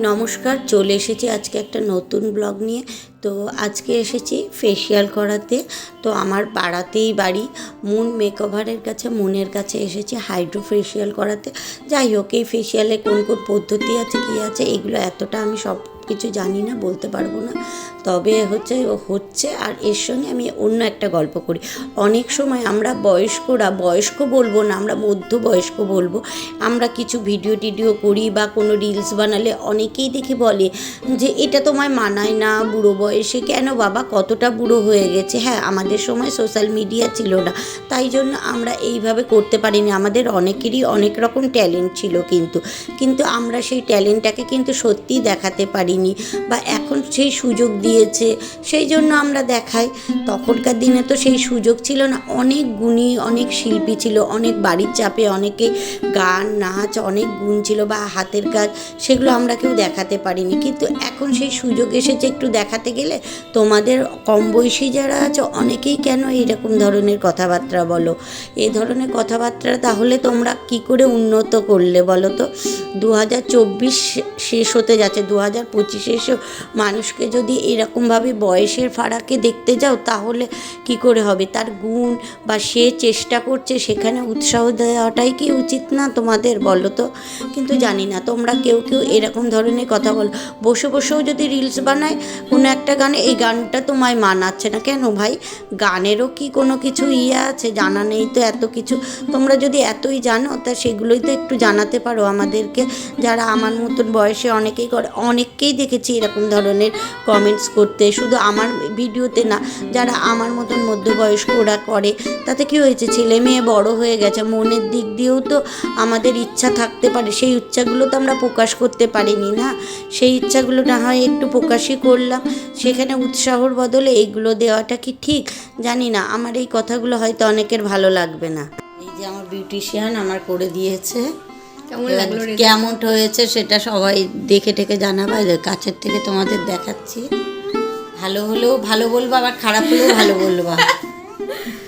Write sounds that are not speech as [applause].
নমস্কার চলে এসেছি আজকে একটা নতুন ব্লগ নিয়ে। তো আজকে এসেছি ফেসিয়াল করাতে। তো আমার পাড়াতেই বাড়ি। মুন মেকওভারের কাছে, মুনের কাছে এসেছি হাইড্রো ফেসিয়াল করাতে। যাই হোক, এই ফেসিয়ালে কোন কোন পদ্ধতি আছে, কী আছে, এগুলো এতটা আমি সব কিছু জানি না, বলতে পারব না। তবে হচ্ছে হচ্ছে আর এর সঙ্গে আমি অন্য একটা গল্প করি। অনেক সময় আমরা বয়স্করা, বয়স্ক বলব না, আমরা মধ্যবয়স্ক বলব। আমরা কিছু ভিডিও টিডিও করি বা কোনো রিলস বানালে অনেকেই দেখি বলে যে, এটা তোমায় মানায় না, বুড়ো বয়সে কেন বাবা কতটা বুড়ো হয়ে গেছে? হ্যাঁ আমাদের সময় সোশ্যাল মিডিয়া ছিল না। তাই জন্য আমরা এইভাবে করতে পারিনি। আমাদের অনেকেরই অনেক রকম ট্যালেন্ট ছিল কিন্তু। কিন্তু আমরা সেই ট্যালেন্টটাকে কিন্তু সত্যিই দেখাতে পারিনি বা এখন সেই সুযোগ দিয়েছে, সেই জন্য আমরা দেখাই। তখনকার দিনে তো সেই সুযোগ ছিল না। অনেক গুণী, অনেক শিল্পী ছিল, অনেক বাড়ির চাপে অনেকে গান, নাচ, অনেক গুণ ছিল বা হাতের কাজ, সেগুলো আমরা কেউ দেখাতে পারিনি। কিন্তু এখন সেই সুযোগ এসেছে একটু দেখাতে গেলে তোমাদের কম বয়সী যারা আছে, অনেকেই কেন এইরকম ধরনের কথাবার্তা বলো? এ ধরনের কথাবার্তা তাহলে তোমরা কি করে উন্নত করলে বলো তো? দু হাজার চব্বিশ শেষ হতে যাচ্ছে দু হাজার পঁচিশে এসেও মানুষকে যদি এরকমভাবে বয়সের ফারাকে দেখতে যাও, তাহলে কি করে হবে? তার গুণ বা সে চেষ্টা করছে সেখানে উৎসাহ দেওয়াটাই কি উচিত না তোমাদের? বলো তো। কিন্তু জানি না, তোমরা কেউ কেউ এরকম ধরনের কথা বলো। বসে বসেও যদি রিলস বানায়, কোনো একটা গানে, এই গানটা তোমায় মানাচ্ছে না। কেন ভাই? গানেরও কি কোনো কিছু ইয়ে আছে? জানা নেই তো এত কিছু। তোমরা যদি এতই জানো, তা সেগুলোই তো একটু জানাতে পারো আমাদেরকে। যারা আমার মতন বয়সে অনেকেই করে, অনেককেই দেখেছি এরকম ধরনের কমেন্টস করতে। শুধু আমার ভিডিওতে না, যারা আমার মতন মধ্যবয়স্ক ওরা করে। তাতে কি হয়েছে? ছেলে মেয়ে বড় হয়ে গেছে, মনের দিক দিয়েও তো আমাদের ইচ্ছা থাকতে পারে। সেই ইচ্ছাগুলো তো আমরা প্রকাশ করতে পারিনি না? সেই ইচ্ছাগুলো না হয় একটু প্রকাশই করলাম। সেখানে উৎসাহর বদলে এইগুলো দেওয়াটা কি ঠিক? জানি না, আমার এই কথাগুলো হয়তো অনেকের ভালো লাগবে না। এই যে আমার বিউটিশিয়ান আমার করে দিয়েছে। কেমন লাগল কেমন হয়েছে সেটা সবাই দেখে টেকে জানাবা কাছের থেকে তোমাদের দেখাচ্ছি। ভালো হলেও ভালো বলব আবার খারাপ হলেও ভালো বলবা। [laughs]